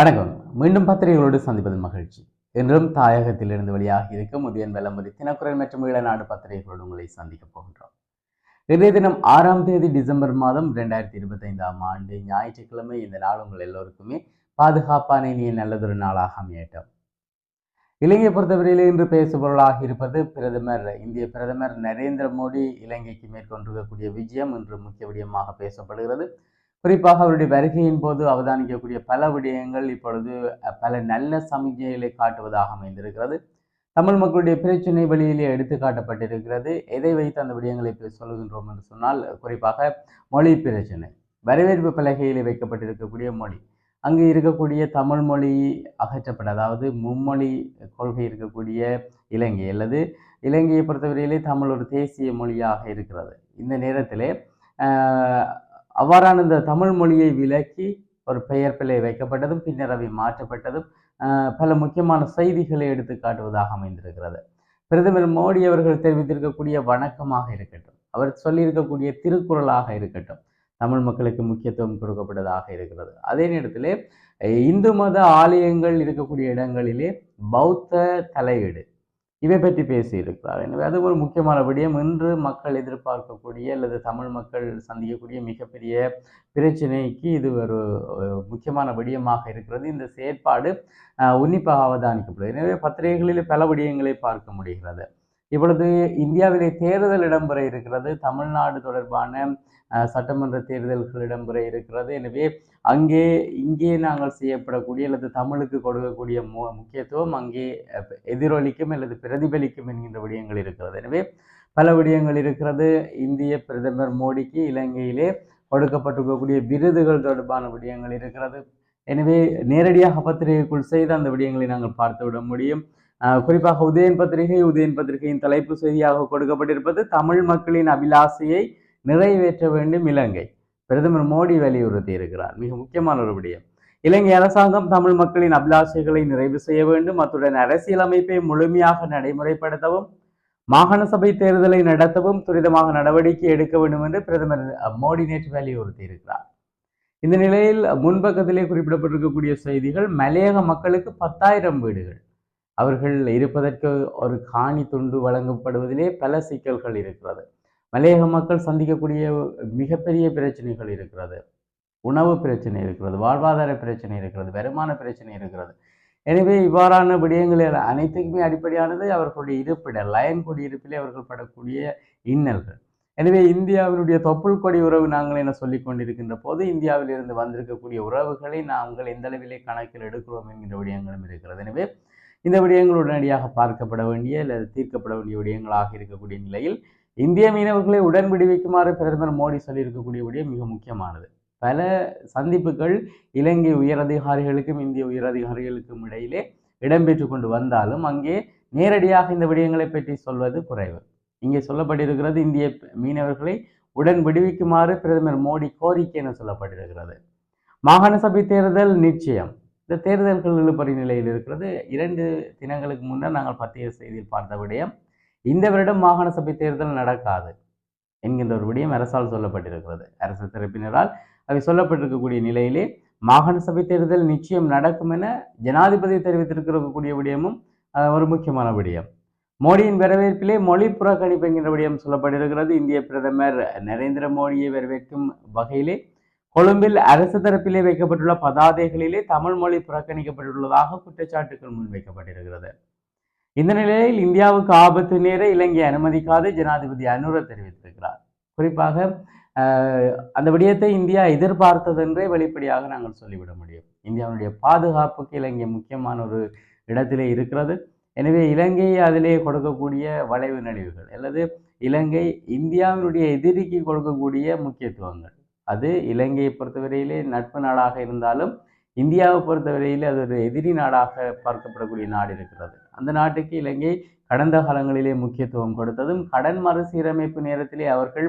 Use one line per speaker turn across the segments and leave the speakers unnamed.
வணக்கம். மீண்டும் பத்திரிகைகளோடு சந்திப்பதன் மகிழ்ச்சி. என்றும் தாயகத்திலிருந்து வெளியாக இருக்கும் உதயன் வெள்ளம்பரி தினக்குரல் மற்றும் ஈழநாடு பத்திரிகைகளோடு உங்களை சந்திக்கப் போகின்றோம். இன்றைய தினம் ஆறாம் தேதி டிசம்பர் மாதம் இரண்டாயிரத்தி இருபத்தைந்தாம் ஆண்டு ஞாயிற்றுக்கிழமை இந்த நாள் உங்கள் எல்லோருக்குமே பாதுகாப்பான இனிய நல்லதொரு நாளாக அமையட்டும். இலங்கையை பொறுத்தவரையில் இன்று பேசுபொருளாக இருப்பது பிரதமர் இந்திய பிரதமர் நரேந்திர மோடி இலங்கைக்கு மேற்கொண்டிருக்கக்கூடிய விஜயம் இன்று முக்கிய விடயமாக பேசப்படுகிறது. குறிப்பாக அவருடைய வருகையின் போது அவதானிக்கக்கூடிய பல விடயங்கள் இப்பொழுது பல நல்ல சமிகைகளை காட்டுவதாக அமைந்திருக்கிறது. தமிழ் மக்களுடைய பிரச்சனை வழியிலே எடுத்து காட்டப்பட்டிருக்கிறது எதை வைத்து அந்த விடயங்களை இப்ப சொல்லுகின்றோம் என்று சொன்னால் குறிப்பாக மொழி பிரச்சனை. வரவேற்பு பலகையிலே வைக்கப்பட்டிருக்கக்கூடிய மொழி. அங்கு இருக்கக்கூடிய தமிழ் மொழி அகற்றப்பட அதாவது மும்மொழி கொள்கை இருக்கக்கூடிய இலங்கை அல்லது இலங்கையை பொறுத்தவரையிலே தமிழ் ஒரு தேசிய மொழியாக இருக்கிறது. இந்த நேரத்திலே அவ்வாறான இந்த தமிழ் மொழியை விலக்கி ஒரு பெயர் பிழை வைக்கப்பட்டதும் பின்னர் அவை மாற்றப்பட்டதும் பல முக்கியமான செய்திகளை எடுத்து காட்டுவதாக அமைந்திருக்கிறது. பிரதமர் மோடி அவர்கள் தெரிவித்திருக்கக்கூடிய வணக்கமாக இருக்கட்டும் அவர் சொல்லியிருக்கக்கூடிய திருக்குறளாக இருக்கட்டும் தமிழ் மக்களுக்கு முக்கியத்துவம் கொடுக்கப்பட்டதாக இருக்கிறது. அதே நேரத்திலே இந்து மத ஆலயங்கள் இருக்கக்கூடிய இடங்களிலே பௌத்த தலையீடு இவை பற்றி பேசியிருக்கிறார். எனவே அது ஒரு முக்கியமான விடயம். இன்று மக்கள் எதிர்பார்க்கக்கூடிய அல்லது தமிழ் மக்கள் சந்திக்கக்கூடிய மிகப்பெரிய பிரச்சனைக்கு இது ஒரு முக்கியமான விடயமாக இருக்கிறது. இந்த செயற்பாடு உன்னிப்பாக அவதானிக்கப்படுது எனவே பத்திரிகைகளில் பல விடயங்களை பார்க்க முடிகிறது. இப்பொழுது இந்தியாவிலே தேர்தல் இடம்பெற இருக்கிறது. தமிழ்நாடு தொடர்பான அஹ், சட்டமன்ற தேர்தல்கள் இடம்பெற இருக்கிறது. எனவே அங்கே இங்கே நாங்கள் செய்யப்படக்கூடிய அல்லது தமிழுக்கு கொடுக்கக்கூடிய மு முக்கியத்துவம் அங்கே எதிரொலிக்கும் அல்லது பிரதிபலிக்கும் என்கின்ற விடயங்கள் இருக்கிறது. எனவே பல விடயங்கள் இருக்கிறது. இந்திய பிரதமர் மோடிக்கு இலங்கையிலே கொடுக்கப்பட்டிருக்கக்கூடிய விருதுகள் தொடர்பான விடயங்கள் இருக்கிறது. எனவே நேரடியாக பத்திரிகைக்குள் செய்து அந்த விடயங்களை நாங்கள் பார்த்துவிட முடியும். குறிப்பாக உதயன் பத்திரிகை உதயன் பத்திரிகையின் தலைப்பு செய்தியாக கொடுக்கப்பட்டிருப்பது தமிழ் மக்களின் அபிலாசையை நிறைவேற்ற வேண்டும் இலங்கை. பிரதமர் மோடி வலியுறுத்தி இருக்கிறார். மிக முக்கியமான ஒரு விடயம். இலங்கை அரசாங்கம் தமிழ் மக்களின் அபிலாஷைகளை நிறைவு செய்ய வேண்டும். அத்துடன் அரசியலமைப்பை முழுமையாக நடைமுறைப்படுத்தவும் மாகாண சபை தேர்தலை நடத்தவும் துரிதமாக நடவடிக்கை எடுக்க வேண்டும் என்று பிரதமர் மோடி நேற்று வலியுறுத்தி இருக்கிறார். இந்த நிலையில் முன்பக்கத்திலே குறிப்பிடப்பட்டிருக்கக்கூடிய செய்திகள் மலையக மக்களுக்கு பத்தாயிரம் வீடுகள் அவர்கள் இருப்பதற்கு ஒரு காணி துண்டு வழங்கப்படுவதிலே பல சிக்கல்கள் இருக்கிறது. மலையக மக்கள் சந்திக்கக்கூடிய மிகப்பெரிய பிரச்சனைகள் இருக்கிறது. உணவு பிரச்சனை இருக்கிறது. வாழ்வாதார பிரச்சனை இருக்கிறது. வருமான பிரச்சனை இருக்கிறது. எனவே இவ்வாறான விடயங்கள் அனைத்துக்குமே அடிப்படையானது அவர்களுடைய இருப்பிட லயன் குடியிருப்பிலே அவர்கள் படக்கூடிய இன்னல்கள். எனவே இந்தியாவினுடைய தொப்புள் கொடி உறவு நாங்கள் என சொல்லிக் கொண்டிருக்கின்ற போது இந்தியாவிலிருந்து வந்திருக்கக்கூடிய உறவுகளை நாங்கள் எந்த அளவிலே கணக்கில் எடுக்கிறோம் என்கின்ற விடயங்களும் இருக்கிறது. எனவே இந்த விடயங்கள் உடனடியாக பார்க்கப்பட வேண்டிய அல்லது தீர்க்கப்பட வேண்டிய விடயங்களாக இருக்கக்கூடிய நிலையில் இந்திய மீனவர்களை உடன் விடுவிக்குமாறு பிரதமர் மோடி சொல்லியிருக்கக்கூடிய விடயம் மிக முக்கியமானது. பல சந்திப்புகள் இலங்கை உயரதிகாரிகளுக்கும் இந்திய உயரதிகாரிகளுக்கும் இடையிலே இடம்பெற்று கொண்டு வந்தாலும் அங்கே நேரடியாக இந்த விடயங்களை பற்றி சொல்வது குறைவு. இங்கே சொல்லப்பட்டிருக்கிறது இந்திய மீனவர்களை உடன் விடுவிக்குமாறு பிரதமர் மோடி கோரிக்கை என சொல்லப்பட்டிருக்கிறது. மாகாண சபை தேர்தல் நிச்சயம். இந்த தேர்தல்கள் இழுபறி நிலையில் இருக்கிறது. இரண்டு தினங்களுக்கு முன்னர் நாங்கள் பத்திய செய்தியில் பார்த்த விடயம் இந்த வருடம் மாகாண சபை தேர்தல் நடக்காது என்கின்ற ஒரு விடயம் அரசால் சொல்லப்பட்டிருக்கிறது. அரசு தரப்பினரால் அவை சொல்லப்பட்டிருக்கக்கூடிய நிலையிலே மாகாண சபை தேர்தல் நிச்சயம் நடக்கும் என ஜனாதிபதி தெரிவித்திருக்கக்கூடிய விடயமும் ஒரு முக்கியமான விடயம். மோடியின் வரவேற்பிலே மொழி புறக்கணிப்பு என்கின்ற விடயம் சொல்லப்பட்டிருக்கிறது. இந்திய பிரதமர் நரேந்திர மோடியை வரவேற்கும் வகையிலே கொழும்பில் அரசு தரப்பிலே வைக்கப்பட்டுள்ள பதாதைகளிலே தமிழ் மொழி புறக்கணிக்கப்பட்டுள்ளதாக குற்றச்சாட்டுகள் முன்வைக்கப்பட்டிருக்கிறது. இந்த நிலையில் இந்தியாவுக்கு ஆபத்து நேர இலங்கை அனுமதிக்காது ஜனாதிபதி அனுர தெரிவித்திருக்கிறார். குறிப்பாக அந்த விடயத்தை இந்தியா எதிர்பார்த்ததென்றே வெளிப்படையாக நாங்கள் சொல்லிவிட முடியும். இந்தியாவுடைய பாதுகாப்புக்கு இலங்கை முக்கியமான ஒரு இடத்திலே இருக்கிறது. எனவே இலங்கை அதிலே கொடுக்கக்கூடிய வளைவு நடிவுகள் அல்லது இலங்கை இந்தியாவினுடைய எதிரிக்கு கொடுக்கக்கூடிய முக்கியத்துவங்கள் அது இலங்கையை பொறுத்தவரையிலே நட்பு நாடாக இருந்தாலும் இந்தியாவை பொறுத்தவரையிலே அது ஒரு எதிரி நாடாக பார்க்கப்படக்கூடிய நாடு இருக்கிறது. அந்த நாட்டுக்கு இலங்கை கடந்த காலங்களிலே முக்கியத்துவம் கொடுத்ததும் கடன் மறுசீரமைப்பு நேரத்திலே அவர்கள்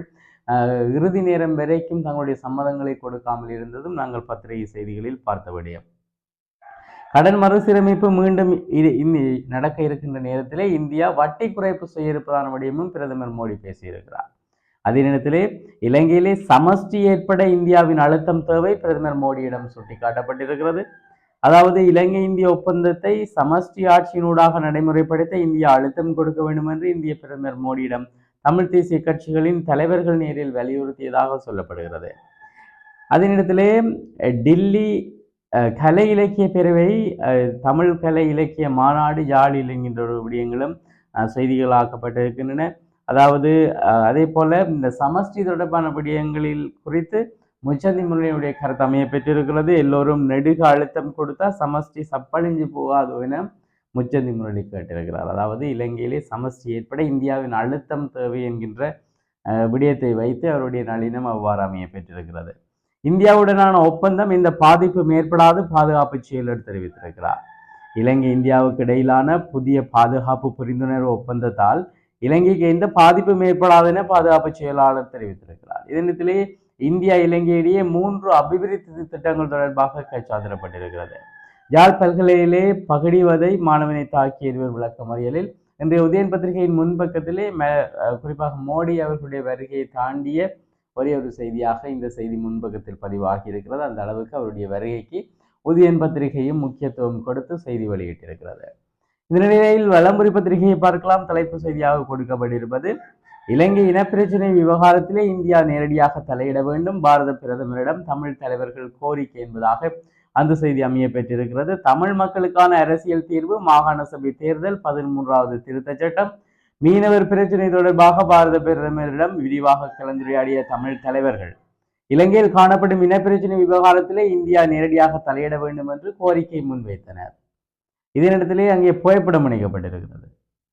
இறுதி நேரம் வரைக்கும் தங்களுடைய சம்மதங்களை கொடுக்காமல் இருந்ததும் நாங்கள் பத்திரிகை செய்திகளில் பார்த்த விடயம் கடன் மறுசீரமைப்பு மீண்டும் இது- இன்னி நடக்க இருக்கின்ற நேரத்திலே இந்தியா வட்டி குறைப்பு செய்ய இருப்பதான விடயமும் பிரதமர் மோடி பேசியிருக்கிறார். அதே நேரத்திலே இலங்கையிலே சமஷ்டி ஏற்பட இந்தியாவின் அழுத்தம் தேவை பிரதமர் மோடியிடம் சுட்டிக்காட்டப்பட்டிருக்கிறது. அதாவது இலங்கை இந்திய ஒப்பந்தத்தை சமஷ்டி ஆட்சியினூடாக நடைமுறைப்படுத்த இந்தியா அழுத்தம் கொடுக்க வேண்டும் என்று இந்திய பிரதமர் மோடியிடம் தமிழ் தேசிய கட்சிகளின் தலைவர்கள் நேரில் வலியுறுத்தியதாக சொல்லப்படுகிறது. அதனிடத்திலே அஹ், டில்லி கலை இலக்கிய பேரவை தமிழ் கலை இலக்கிய மாநாடு யாழில் என்கின்ற ஒரு விடயங்களும் செய்திகளாக்கப்பட்டிருக்கின்றன. அதாவது அதே போல இந்த சமஷ்டி தொடர்பான விடயங்களில் குறித்து முச்சந்தி முரளியுடைய கருத்து அமைய பெற்றிருக்கிறது. எல்லோரும் நெடுக அழுத்தம் கொடுத்தா சமஷ்டி சப்பழிஞ்சு போகாது என முச்சந்தி முரளி கேட்டிருக்கிறார். அதாவது இலங்கையிலே சமஷ்டி ஏற்பட இந்தியாவின் அழுத்தம் தேவை என்கின்ற விடயத்தை வைத்து அவருடைய நளினம் அவ்வாறு அமைய பெற்றிருக்கிறது. இந்தியாவுடனான ஒப்பந்தம் இந்த பாதிப்பு மேற்படாது பாதுகாப்பு செயலர் தெரிவித்திருக்கிறார். இலங்கை இந்தியாவுக்கு இடையிலான புதிய பாதுகாப்பு புரிந்துணர்வு ஒப்பந்தத்தால் இலங்கைக்கு எந்த பாதிப்பு மேற்படாது என பாதுகாப்பு செயலாளர் தெரிவித்திருக்கிறார். இதனத்திலே இந்தியா இலங்கையிடையே மூன்று அபிவிருத்தி திட்டங்கள் தொடர்பாக கைச்சாத்திடப்பட்டிருக்கிறது யாழ் பல்கலையிலே பகடிவதை மாணவனை தாக்கிய இருவர் விளக்கமறியலில் இன்றைய உதயன் பத்திரிகையின் முன்பக்கத்திலே மே- குறிப்பாக மோடி அவர்களுடைய வருகையை தாண்டிய ஒரே ஒரு செய்தியாக இந்த செய்தி முன்பக்கத்தில் பதிவாகி இருக்கிறது. அந்த அளவுக்கு அவருடைய வருகைக்கு உதயன் பத்திரிகையும் முக்கியத்துவம் கொடுத்து செய்தி வெளியிட்டிருக்கிறது. இந்த நிலையில் வலம்புரி பத்திரிகையை பார்க்கலாம். தலைப்பு செய்தியாக கொடுக்கப்பட்டிருப்பது இலங்கை இனப்பிரச்சினை விவகாரத்திலே இந்தியா நேரடியாக தலையிட வேண்டும். பாரத பிரதமரிடம் தமிழ் தலைவர்கள் கோரிக்கை என்பதாக அந்த செய்தி அமைய பெற்றிருக்கிறது. தமிழ் மக்களுக்கான அரசியல் தீர்வு மாகாண சபை தேர்தல் பதிமூன்றாவது திருத்தச் சட்டம். மீனவர் பிரச்சினை தொடர்பாக பாரத பிரதமரிடம் விரிவாக கலந்துரையாடிய தமிழ் தலைவர்கள் இலங்கையில் காணப்படும் இனப்பிரச்சினை விவகாரத்திலே இந்தியா நேரடியாக தலையிட வேண்டும் என்று கோரிக்கை முன்வைத்தனர். இதே நேரத்திலே அங்கே புகைப்படம் இணைக்கப்பட்டிருக்கிறது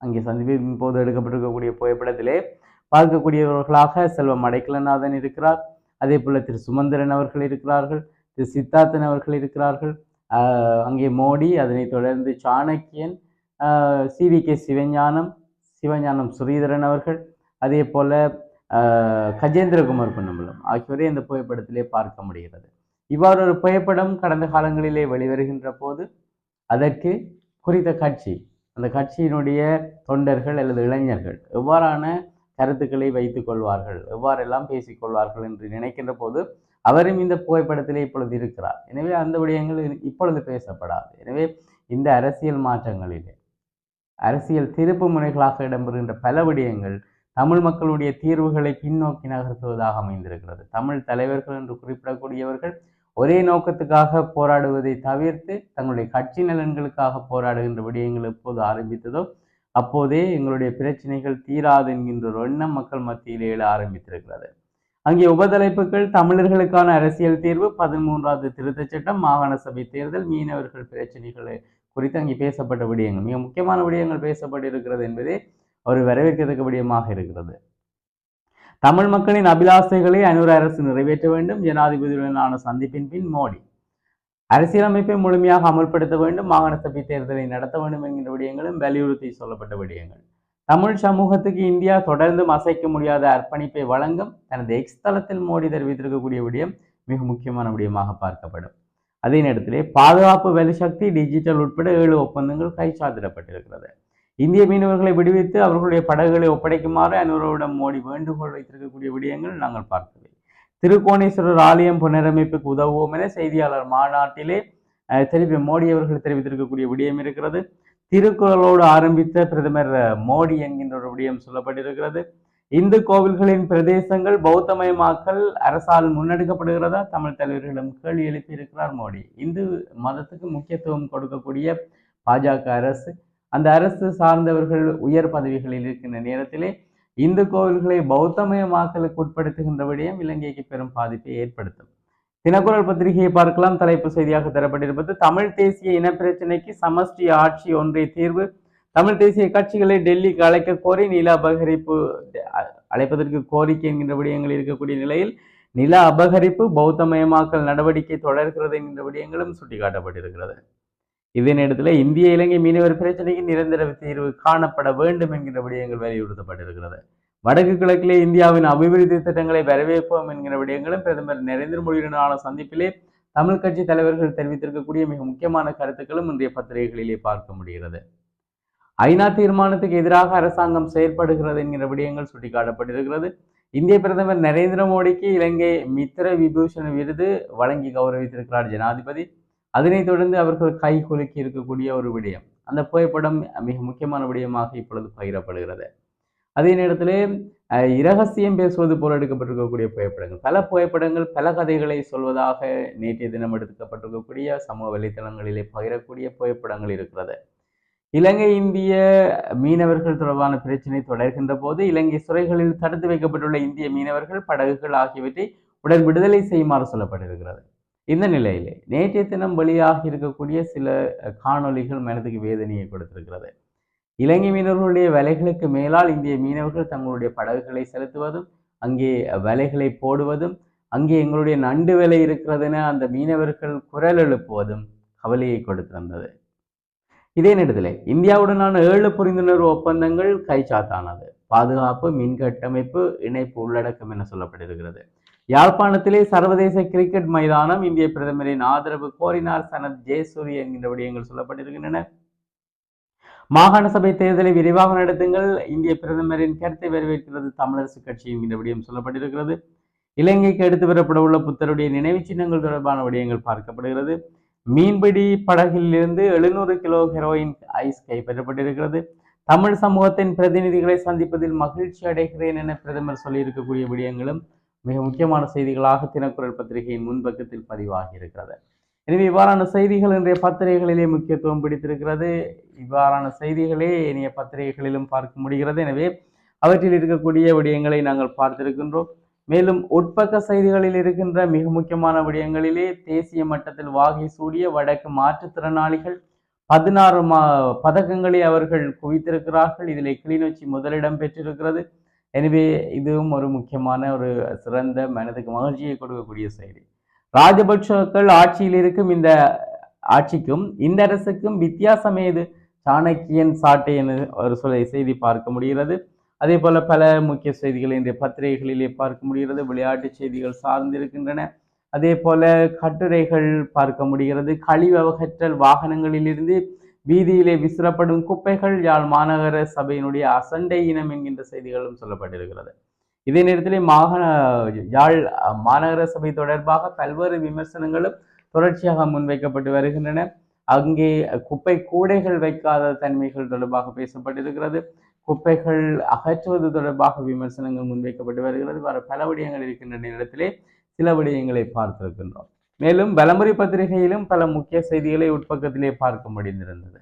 அங்கே சந்திப்பின் போது எடுக்கப்பட்டிருக்கக்கூடிய புகைப்படத்திலே பார்க்கக்கூடியவர்களாக செல்வம் அடைக்கலநாதன் இருக்கிறார். அதே போல் திரு சுமந்திரன் அவர்கள் இருக்கிறார்கள் திரு சித்தார்த்தன் அவர்கள் இருக்கிறார்கள். அங்கே மோடி அதனைத் தொடர்ந்து Chanakyan C V K Sivagnanam Sivagnanam Sritharan அவர்கள் அதே போல் கஜேந்திரகுமார் பொன்னம்பலம் ஆகியோரை இந்த புகைப்படத்திலே பார்க்க முடிகிறது. இவ்வாறு ஒரு புகைப்படம் கடந்த காலங்களிலே வெளிவருகின்ற போது அதற்கு குறித்த கட்சி. அந்த கட்சியினுடைய தொண்டர்கள் அல்லது இளைஞர்கள் எவ்வாறான கருத்துக்களை வைத்துக் கொள்வார்கள் எவ்வாறெல்லாம் பேசிக்கொள்வார்கள் என்று நினைக்கின்ற போது அவரும் இந்த புகைப்படத்திலே இப்பொழுது இருக்கிறார். எனவே அந்த விடயங்கள் இப்பொழுது பேசப்படாது. எனவே இந்த அரசியல் மாற்றங்களிலே அரசியல் திருப்பு முனைகளாக இடம்பெறுகின்ற பல விடயங்கள் தமிழ் மக்களுடைய தீர்வுகளை பின்னோக்கி நகர்த்துவதாக அமைந்திருக்கிறது. தமிழ் தலைவர்கள் என்று குறிப்பிடக்கூடியவர்கள் ஒரே நோக்கத்துக்காக போராடுவதை தவிர்த்து தங்களுடைய கட்சி நலன்களுக்காக போராடுகின்ற விடயங்கள் எப்போது ஆரம்பித்ததோ அப்போதே எங்களுடைய பிரச்சனைகள் தீராது என்கின்ற ஒரு எண்ணம் மக்கள் மத்தியில் எழ ஆரம்பித்திருக்கிறது. அங்கே உபதலைப்புகள் தமிழர்களுக்கான அரசியல் தீர்வு பதிமூன்றாவது திருத்தச் சட்டம் மாகாண சபை தேர்தல் மீனவர்கள் பிரச்சனைகள் குறித்து அங்கே பேசப்பட்ட விடயங்கள் மிக முக்கியமான விடயங்கள் பேசப்பட்டிருக்கிறது என்பதே ஒரு வரவேற்கத்தக்க விடயமாக இருக்கிறது. தமிழ் மக்களின் அபிலாசைகளை அனுர அரசு நிறைவேற்ற வேண்டும். ஜனாதிபதியுடனான சந்திப்பின் பின் மோடி. அரசியலமைப்பை முழுமையாக அமல்படுத்த வேண்டும். மாகாண சபை தேர்தலை நடத்த வேண்டும் என்கின்ற விடயங்களும் வலியுறுத்தி சொல்லப்பட்ட விடயங்கள். தமிழ் சமூகத்துக்கு இந்தியா தொடர்ந்தும் அசைக்க முடியாத அர்ப்பணிப்பை வழங்கும் தனது எக்ஸ் தளத்தில் மோடி தெரிவித்திருக்கக்கூடிய விடயம் மிக முக்கியமான விடயமாக பார்க்கப்படும். அதே நேரத்திலே பாதுகாப்பு வலுசக்தி டிஜிட்டல் உட்பட ஏழு ஒப்பந்தங்கள் கைச்சாத்திடப்பட்டிருக்கிறது. இந்திய மீனவர்களை விடுவித்து அவர்களுடைய படகுகளை ஒப்படைக்குமாறு அனுரோவிடம் மோடி வேண்டுகோள் வைத்திருக்கக்கூடிய விடயங்கள் நாங்கள் பார்த்தவை திருக்கோணேஸ்வரர் ஆலயம் புனரமைப்புக்கு உதவுவோம் என செய்தியாளர் மாநாட்டிலே தெரிவி திருப்பி மோடி அவர்கள் தெரிவித்திருக்கக்கூடிய விடயம் இருக்கிறது. திருக்குறளோடு ஆரம்பித்த பிரதமர் மோடி என்கின்ற ஒரு விடயம் சொல்லப்பட்டிருக்கிறது. இந்து கோவில்களின் பிரதேசங்கள் பௌத்தமயமாக்கல் அரசால் முன்னெடுக்கப்படுகிறதா? தமிழ் தலைவர்களிடம் கேள்வி எழுப்பியிருக்கிறார் மோடி. இந்து மதத்துக்கு முக்கியத்துவம் கொடுக்கக்கூடிய பாஜக அரசு அந்த அரசு சார்ந்தவர்கள் உயர் பதவிகளில் இருக்கின்ற நேரத்திலே இந்து கோவில்களை பௌத்தமயமாக்கலுக்கு உட்படுத்துகின்ற விடயம் இலங்கைக்கு பெரும் பாதிப்பை ஏற்படுத்தும். தினக்குரல் பத்திரிகையை பார்க்கலாம். தலைப்பு செய்தியாக தரப்பட்டிருப்பது தமிழ் தேசிய இனப்பிரச்சினைக்கு சமஷ்டி ஆட்சி ஒன்றிய தீர்வு. தமிழ் தேசிய கட்சிகளை டெல்லிக்கு அழைக்க கோரி நில அபகரிப்பு அழைப்பதற்கு கோரிக்கை என்கின்ற விடயங்கள் இருக்கக்கூடிய நிலையில் நில அபகரிப்பு பௌத்தமயமாக்கல் நடவடிக்கை தொடர்கிறது என்கின்ற விடயங்களும் சுட்டிக்காட்டப்பட்டிருக்கிறது. இதே நேரத்தில் இந்திய இலங்கை மீனவர் பிரச்சனைக்கு நிரந்தர தீர்வு காணப்பட வேண்டும் என்கிற விடயங்கள் வலியுறுத்தப்பட்டிருக்கிறது. வடக்கு கிழக்கிலே இந்தியாவின் அபிவிருத்தி திட்டங்களை வரவேற்போம் என்கிற விடயங்களும் பிரதமர் நரேந்திர மோடியுடனான சந்திப்பிலே தமிழ் கட்சி தலைவர்கள் தெரிவித்திருக்கக்கூடிய மிக முக்கியமான கருத்துக்களும் இன்றைய பத்திரிகைகளிலே பார்க்க முடிகிறது. ஐநா தீர்மானத்துக்கு எதிராக அரசாங்கம் செயற்படுகிறது என்கிற விடயங்கள் சுட்டிக்காட்டப்பட்டிருக்கிறது. இந்திய பிரதமர் நரேந்திர மோடிக்கு இலங்கை மித்திர விபூஷண விருது வழங்கி கௌரவித்திருக்கிறார் ஜனாதிபதி. அதனைத் தொடர்ந்து அவர்கள் கை குலுக்கி இருக்கக்கூடிய ஒரு விடயம். அந்த புகைப்படம் மிக முக்கியமான விடயமாக இப்பொழுது பகிரப்படுகிறது. அதே நேரத்தில் இரகசியம் பேசுவது போல் எடுக்கப்பட்டிருக்கக்கூடிய புகைப்படங்கள். பல புகைப்படங்கள் பல கதைகளை சொல்வதாக நேற்றைய தினம் எடுக்கப்பட்டிருக்கக்கூடிய சமூக வலைத்தளங்களிலே பகிரக்கூடிய புகைப்படங்கள் இருக்கிறது. இலங்கை இந்திய மீனவர்கள் தொடர்பான பிரச்சினை தொடர்கின்ற போது இலங்கை சிறைகளில் தடுத்து வைக்கப்பட்டுள்ள இந்திய மீனவர்கள் படகுகள் ஆகியவற்றை உடன் விடுதலை செய்யுமாறு சொல்லப்பட்டிருக்கிறது. இந்த நிலையிலே நேற்றைய தினம் வெளியாக இருக்கக்கூடிய சில காணொலிகள் மனதுக்கு வேதனையை கொடுத்திருக்கிறது. இலங்கை மீனவர்களுடைய வேலைகளுக்கு மேலால் இந்திய மீனவர்கள் தங்களுடைய படகுகளை செலுத்துவதும் அங்கே வலைகளை போடுவதும் அங்கே எங்களுடைய நண்டு வேலை இருக்கிறதுன அந்த மீனவர்கள் குரல் எழுப்புவதும் கவலையை கொடுத்திருந்தது இதே நேரத்தில் இந்தியாவுடனான ஏழு புரிந்துணர்வு ஒப்பந்தங்கள் கைச்சாத்தானது. பாதுகாப்பு மின் கட்டமைப்பு இணைப்பு உள்ளடக்கம் என சொல்லப்பட்டிருக்கிறது. யாழ்ப்பாணத்திலே சர்வதேச கிரிக்கெட் மைதானம் இந்திய பிரதமரின் ஆதரவு கோரினார் சனத் ஜெயசூரிய என்கின்ற விடயங்கள் சொல்லப்பட்டிருக்கின்றன. மாகாண சபை தேர்தலை விரைவாக நடத்துங்கள். இந்திய பிரதமரின் கருத்தை வரவேற்கிறது தமிழரசு கட்சி என்கின்ற விடயம் சொல்லப்பட்டிருக்கிறது. இலங்கைக்கு எடுத்து வரப்பட உள்ள புத்தருடைய நினைவு சின்னங்கள் தொடர்பான விடயங்கள் பார்க்கப்படுகிறது. மீன்பிடி படகிலிருந்து எழுநூறு கிலோ ஹெரோயின் ஐஸ் கைப்பற்றப்பட்டிருக்கிறது தமிழ் சமூகத்தின் பிரதிநிதிகளை சந்திப்பதில் மகிழ்ச்சி அடைகிறேன் என பிரதமர் சொல்லியிருக்கக்கூடிய விடயங்களும் மிக முக்கியமான செய்திகளாக தினக்குரல் பத்திரிகையின் முன்பக்கத்தில் பதிவாகி இருக்கிறது. எனவே இவ்வாறான செய்திகள் இன்றைய பத்திரிகைகளிலே முக்கியத்துவம் பிடித்திருக்கிறது. இவ்வாறான செய்திகளே இனிய பத்திரிகைகளிலும் பார்க்க முடிகிறது. எனவே அவற்றில் இருக்கக்கூடிய விடயங்களை நாங்கள் பார்த்திருக்கின்றோம். மேலும் உட்பக்க செய்திகளில் இருக்கின்ற மிக முக்கியமான விடயங்களிலே தேசிய மட்டத்தில் வாகை சூடிய வடக்கு மாற்றுத்திறனாளிகள் பதினாறு மா பதக்கங்களை அவர்கள் குவித்திருக்கிறார்கள். இதில் கிளிநொச்சி முதலிடம் பெற்றிருக்கிறது. எனவே இதுவும் ஒரு முக்கியமான ஒரு சிறந்த மனதுக்கு மகிழ்ச்சியை கொடுக்கக்கூடிய செய்தி ராஜபக்ஷக்கள் ஆட்சியில் இருக்கும் இந்த ஆட்சிக்கும் இந்த அரசுக்கும் வித்தியாசம் ஏது? சாணக்கியன் சாட்டை என ஒரு சொல்லை செய்தி பார்க்க முடிகிறது. அதே போல பல முக்கிய செய்திகள் இன்றைய பத்திரிகைகளிலே பார்க்க முடிகிறது. விளையாட்டு செய்திகள் சார்ந்திருக்கின்றன. அதே போல கட்டுரைகள் பார்க்க முடிகிறது. கழிவகற்றல் வாகனங்களிலிருந்து வீதியிலே விசிறப்படும் குப்பைகள் யாழ் மாநகர சபையினுடைய அசண்டை இனம் என்கின்ற செய்திகளும் சொல்லப்பட்டிருக்கிறது. இதே நேரத்திலே மாகாண யாழ் மாநகர சபை தொடர்பாக பல்வேறு விமர்சனங்களும் தொடர்ச்சியாக முன்வைக்கப்பட்டு வருகின்றன. அங்கே குப்பை கூடைகள் வைக்காத தன்மைகள் தொடர்பாக பேசப்பட்டிருக்கிறது. குப்பைகள் அகற்றுவது தொடர்பாக விமர்சனங்கள் முன்வைக்கப்பட்டு வருகிறது. வர பல விடயங்கள் இருக்கின்ற நேரத்திலே சில விடயங்களை பார்த்திருக்கின்றோம். மேலும் பலமுறை பத்திரிகையிலும் பல முக்கிய செய்திகளை உட்பக்கத்திலே பார்க்க முடிந்திருந்தது.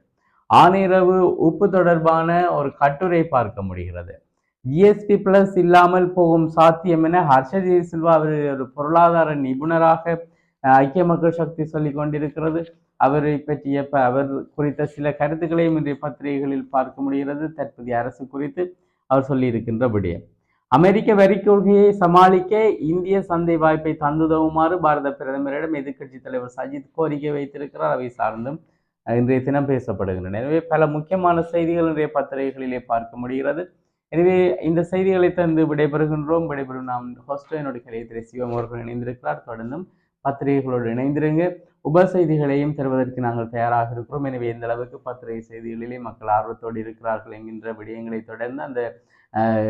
ஆனிரவு உப்பு தொடர்பான ஒரு கட்டுரை பார்க்க முடிகிறது. ஜிஎஸ்டி பிளஸ் இல்லாமல் போகும் சாத்தியம் என ஹர்ஷதி சில்வா அவர் ஒரு பொருளாதார நிபுணராக ஐக்கிய மக்கள் சக்தி சொல்லி கொண்டிருக்கிறது. அவரை பற்றிய அவர் குறித்த சில கருத்துக்களையும் இன்றைய பத்திரிகைகளில் பார்க்க முடிகிறது. தற்போதைய அரசு குறித்து அவர் சொல்லியிருக்கின்ற விடயம் அமெரிக்க வரி கொள்கையை சமாளிக்க இந்திய சந்தை வாய்ப்பை தந்துதவுமாறு பாரத பிரதமரிடம் எதிர்க்கட்சி தலைவர் சஜித் கோரிக்கை வைத்திருக்கிறார். அவை சார்ந்தும் இன்றைய தினம் பேசப்படுகின்றன. எனவே பல முக்கியமான செய்திகள் இன்றைய பத்திரிகைகளிலே பார்க்க முடிகிறது. எனவே இந்த செய்திகளை தந்து விடைபெறுகின்றோம். விடைபெறும் நாம் ஹோஸ்டோ என்னுடைய கலையத்திலே சிவம் அவர்கள் இணைந்திருக்கிறார். தொடர்ந்தும் பத்திரிகைகளோடு இணைந்திருங்க. உப செய்திகளையும் தருவதற்கு நாங்கள் தயாராக இருக்கிறோம். எனவே எந்த அளவுக்கு பத்திரிகை செய்திகளிலே மக்கள் ஆர்வத்தோடு இருக்கிறார்கள் என்கின்ற விடயங்களை தொடர்ந்து அந்த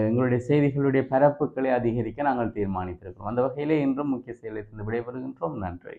எங்களுடைய செய்திகளுடைய பரப்புகளை அதிகரிக்க நாங்கள் தீர்மானித்திருக்கிறோம். அந்த வகையிலே இன்றும் முக்கிய செயலை தந்து விடைபெறுகின்றோம். நன்றி.